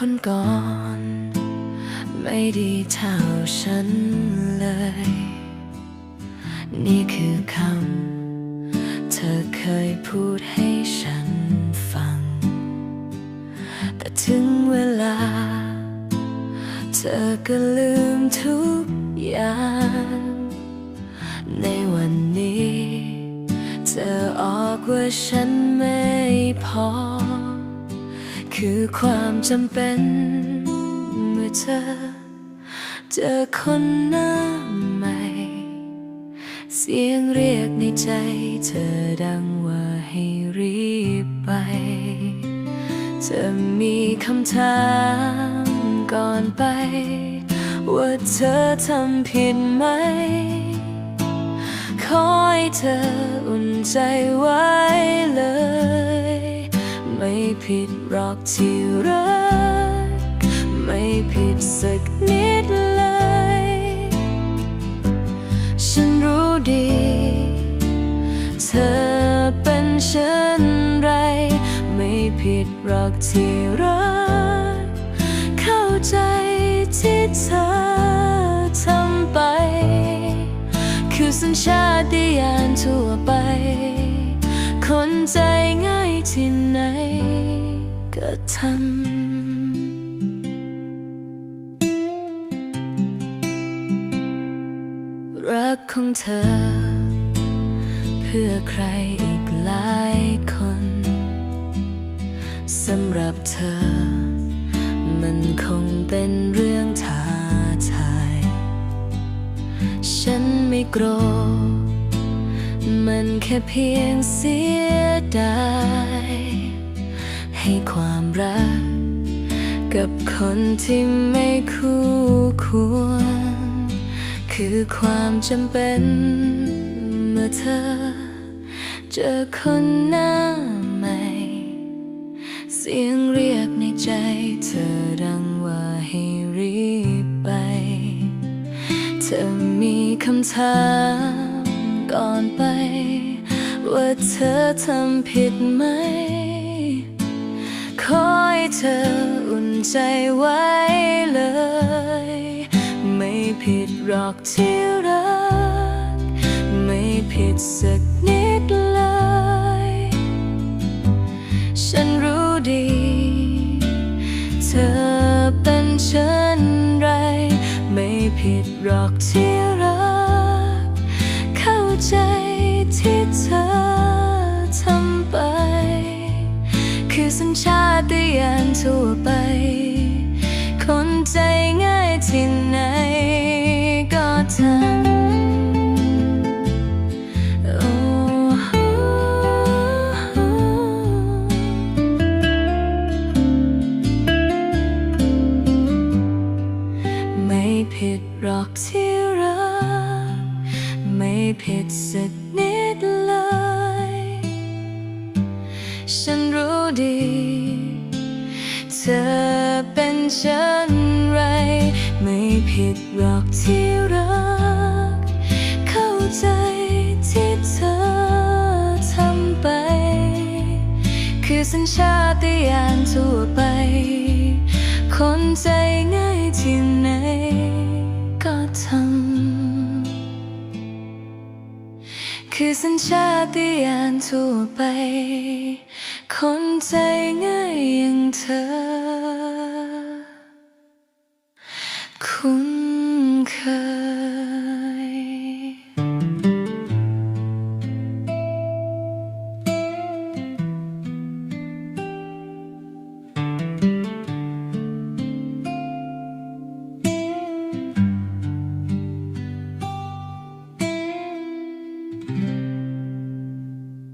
คนก่อน ไม่ดีเท่าฉันเลย นี่คือคำ เธอเคยพูดให้ฉันฟัง แต่ถึงเวลา เธอก็ลืมทุกอย่าง ในวันนี้ เธอออกว่าฉันไม่พอ คือความจำเป็น เมื่อเธอ เจอคนหน้าใหม่ เสียงเรียกในใจเธอดังว่าให้รีบไปจะมีคำถามก่อนไป ว่าเธอทำผิดไหม ขอให้เธออุ่นใจไว้เลย ไม่ผิดหรอกที่รัก ไม่ผิดสักนิดเลย ฉันรู้ดี เธอเป็นเช่นไร ไม่ผิดหรอกที่รัก เข้าใจที่เธอทำไป คือสัญชาติญาณทั่วไป คนใจง่าย ที่ไหนก็ทำรักของเธอ เพื่อใครอีกหลายคนสำหรับเธอ มันคงเป็นเรื่องท้าทาย ฉันไม่โกรธ มันแค่เพียงเสียดายให้ความรัก กับคนที่ไม่คู่ควร คือความจำเป็นเมื่อเธอ เจอคนหน้าใหม่ เสียงเรียกในใจเธอดังว่าให้รีบไป เธอมีคำถาม ก่อนไป ว่าเธอทำผิดไหม ขอให้เธออุ่นใจไว้เลย ไม่ผิดหรอกที่รัก ไม่ผิดสักนิดเลย ฉันรู้ดี เธอเป็นเช่นไร ไม่ผิดหรอกที่ ผิดหรอกที่รัก ไม่ผิดสักนิดเลย ฉันรู้ดี เธอเป็นเช่นไร ไม่ผิดหรอกที่รัก เข้าใจที่เธอทำไป คือสัญชาติญาณทั่วไป คนใจง่ายที่ไหน ธรรม คือสัญชาติญาณทั่วไป คนใจง่ายอย่างเธอ คุณ